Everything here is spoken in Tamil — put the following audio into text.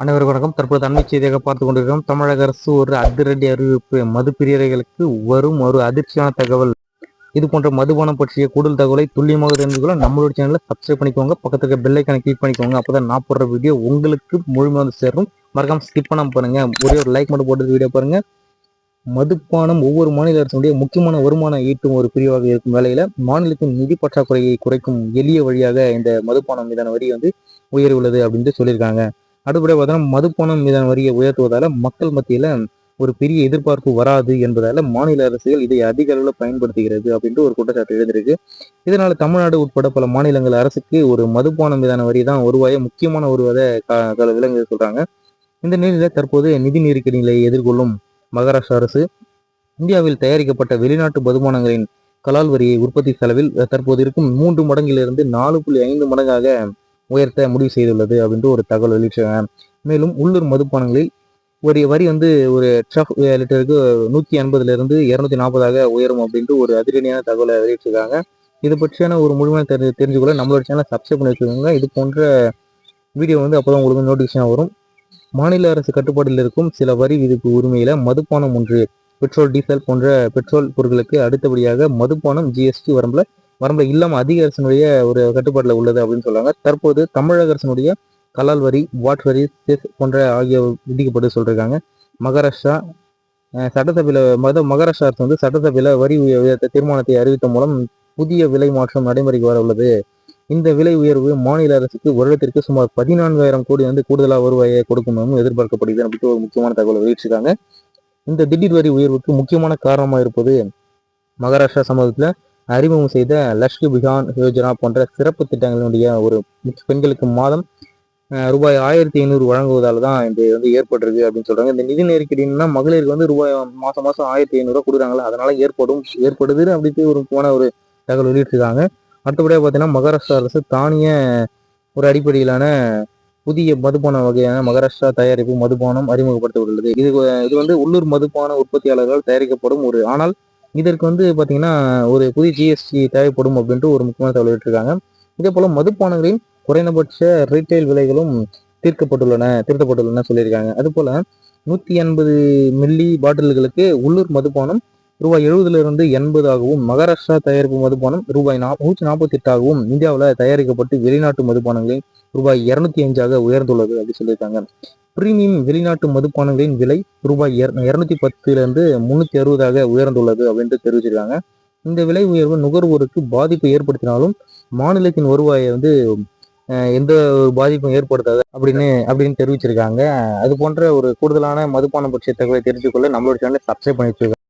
அனைவருக்கும் வணக்கம். தற்போது அண்மை செய்தியாக பார்த்து கொண்டிருக்கிறோம். தமிழக அரசு ஒரு அதிரடி அறிவிப்பு மது பிரியர்களுக்கு வரும் ஒரு அதிர்ச்சியான தகவல். இது போன்ற மதுபானம் பற்றிய கூடுதல் தகவலை துல்லியமாக தெரிந்து கொள்ள நம்மளோட சேனலை சப்ஸ்கிரைப் பண்ணிக்கோங்க. பக்கத்துக்கு பெல்லைக்கான கிளிக் பண்ணிக்கோங்க. அப்போதான் நான் போடுற வீடியோ உங்களுக்கு முழுமையாக வந்து சேரும். மறக்காம ஸ்கிப் பண்ணாமல் பாருங்க. ஒரே ஒரு லைக் மட்டும் போட்டு வீடியோ பாருங்க. மதுப்பானம் ஒவ்வொரு மாநில அரசுடைய முக்கியமான வருமானம் ஈட்டும் ஒரு பிரிவாக இருக்கும் வேலையில மாநிலத்தின் நிதி பற்றாக்குறையை குறைக்கும் எளிய வழியாக இந்த மதுப்பானம் மீதான வரி வந்து உயர்வுள்ளது அப்படின்னு சொல்லியிருக்காங்க. அடுத்தபடியாக பார்த்தோம்னா மதுப்பணம் மீதான வரியை உயர்த்துவதால் மக்கள் மத்தியில் ஒரு பெரிய எதிர்பார்ப்பு வராது என்பதால் மாநில அரசுகள் இதை அதிக அளவில் பயன்படுத்துகிறது அப்படின்ட்டு ஒரு குற்றச்சாட்டு எழுந்திருக்கு. இதனால் தமிழ்நாடு உட்பட பல மாநிலங்கள் அரசுக்கு ஒரு மதுப்பானம் மீதான வரி தான் வருவாய முக்கியமான வருவதை விலங்கு சொல்கிறாங்க இந்த நிலையில் தற்போது நிதி நெருக்கடிகளை எதிர்கொள்ளும் மகாராஷ்டிரா அரசு இந்தியாவில் தயாரிக்கப்பட்ட வெளிநாட்டு மதுபானங்களின் கலால் வரியை உற்பத்தி செலவில் தற்போது இருக்கும் மூன்று மடங்கிலிருந்து நாலு புள்ளி ஐந்து மடங்காக உயர்த்த முடிவு செய்துள்ளது அப்படின்ட்டு ஒரு தகவல் வெளியிட்டிருக்காங்க. மேலும் உள்ளூர் மதுப்பானங்களில் ஒரு வரி வந்து ஒரு ட்ரஃப் லிட்டருக்கு நூற்றி ஐம்பதுலேருந்து இரநூத்தி நாற்பதாக உயரும் அப்படின்ட்டு ஒரு அதிரடியான தகவலை வெளியிட்டிருக்காங்க. இது பற்றியான ஒரு முழுமையான தெரி தெரிஞ்சுக்கொள்ள நம்மளோட சேனலை சப்ஸ்கிரைப் பண்ணி வச்சுக்கோங்க. இது போன்ற வீடியோ வந்து அப்போதான் உங்களுக்கு நோட்டிஃபிகேஷன் வரும். மாநில அரசு கட்டுப்பாட்டில் இருக்கும் சில வரி விதிப்பு உரிமையில் மதுப்பானம் ஒன்று பெட்ரோல் டீசல் போன்ற பெட்ரோல் பொருட்களுக்கு அடுத்தபடியாக மதுப்பானம் ஜிஎஸ்டி வரம்பில் வரம்புல இல்லாம அதிக அரசினுடைய ஒரு கட்டுப்பாட்டில் உள்ளது அப்படின்னு சொல்றாங்க. தற்போது தமிழக அரசினுடைய கலால் வரி வாட் வரி செஸ் போன்ற ஆகிய விதிக்கப்பட்டு சொல்றாங்க மகாராஷ்டிரா சட்டசபையில மத மகாராஷ்டிரா அரசு வந்து சட்டசபையில வரி உயர்த்த தீர்மானத்தை அறிவித்த மூலம் புதிய விலை மாற்றம் நடைமுறைக்கு வர உள்ளது. இந்த விலை உயர்வு மாநில அரசுக்கு வருடத்திற்கு சுமார் பதினான்காயிரம் கோடி வந்து கூடுதலாக வருவாயை கொடுக்கும் எதிர்பார்க்கப்படுகிறது அப்படின்னு ஒரு முக்கியமான தகவலை வெளியிட்டிருக்காங்க. இந்த திடீர் வரி உயர்வுக்கு முக்கியமான காரணமாக இருப்பது மகாராஷ்டிரா சமூகத்தில் அறிமுகம் செய்த லஷ்கி பிகான் யோஜனா போன்ற சிறப்பு திட்டங்களினுடைய ஒரு பெண்களுக்கு மாதம் ரூபாய் ஆயிரத்தி ஐநூறு வழங்குவதால் தான் இது வந்து ஏற்பட்டிருக்கு அப்படின்னு சொல்றாங்க. இந்த நிதி நெருக்கடினா மகளிருக்கு வந்து ரூபாய் மாசம் மாசம் ஆயிரத்தி ஐநூறுரூவா கொடுக்குறாங்களா? அதனால ஏற்படும் ஏற்படுது அப்படின்ட்டு ஒரு போன ஒரு தகவல் வெளியிட்டிருக்காங்க. அடுத்தபடியாக பார்த்தீங்கன்னா மகாராஷ்டிரா அரசு தானிய ஒரு அடிப்படையிலான புதிய மதுபான வகையான மகாராஷ்டிரா தயாரிப்பு மதுபானம் அறிமுகப்படுத்தப்பட்டுள்ளது. இது இது வந்து உள்ளூர் மதுபான உற்பத்தியாளர்கள் தயாரிக்கப்படும் ஒரு ஆனால் இதற்கு வந்து பார்த்தீங்கன்னா ஒரு புதிய ஜிஎஸ்டி தேவைப்படும் அப்படின்ட்டு ஒரு முக்கியமான தகவல் விட்டுருக்காங்க இதே போல மதுப்பானங்களின் குறைந்தபட்ச ரீட்டைல் விலைகளும் தீர்க்கப்பட்டுள்ளன திருத்தப்பட்டுள்ளன சொல்லியிருக்காங்க. அதுபோல் நூற்றி எண்பது மில்லி பாட்டில்களுக்கு உள்ளூர் மதுபானம் ரூபாய் எழுபதுலேருந்து எண்பதாகவும் மகாராஷ்டிரா தயாரிப்பு மதுபானம் ரூபாய் நா நூற்றி நாற்பத்தி எட்டாகவும் இந்தியாவில் தயாரிக்கப்பட்டு வெளிநாட்டு மதுபானங்களின் ரூபாய் இருநூத்தி அஞ்சாக உயர்ந்துள்ளது அப்படின்னு சொல்லியிருக்காங்க. பிரீமியம் வெளிநாட்டு மதுப்பானங்களின் விலை ரூபாய் இருநூத்தி பத்துல இருந்து முன்னூத்தி அறுபதாக உயர்ந்துள்ளது அப்படின்ட்டு தெரிவிச்சிருக்காங்க. இந்த விலை உயர்வு நுகர்வோருக்கு பாதிப்பு ஏற்படுத்தினாலும் மாநிலத்தின் வருவாயை வந்து எந்த ஒரு பாதிப்பும் ஏற்படுத்தாது அப்படின்னு அப்படின்னு தெரிவிச்சிருக்காங்க. அது போன்ற ஒரு கூடுதலான மதுப்பான பற்றிய தகவலை தெரிஞ்சுக்கொள்ள நம்மளோட சேனலை சப்ஸ்கிரைப் பண்ணி வச்சிருக்காங்க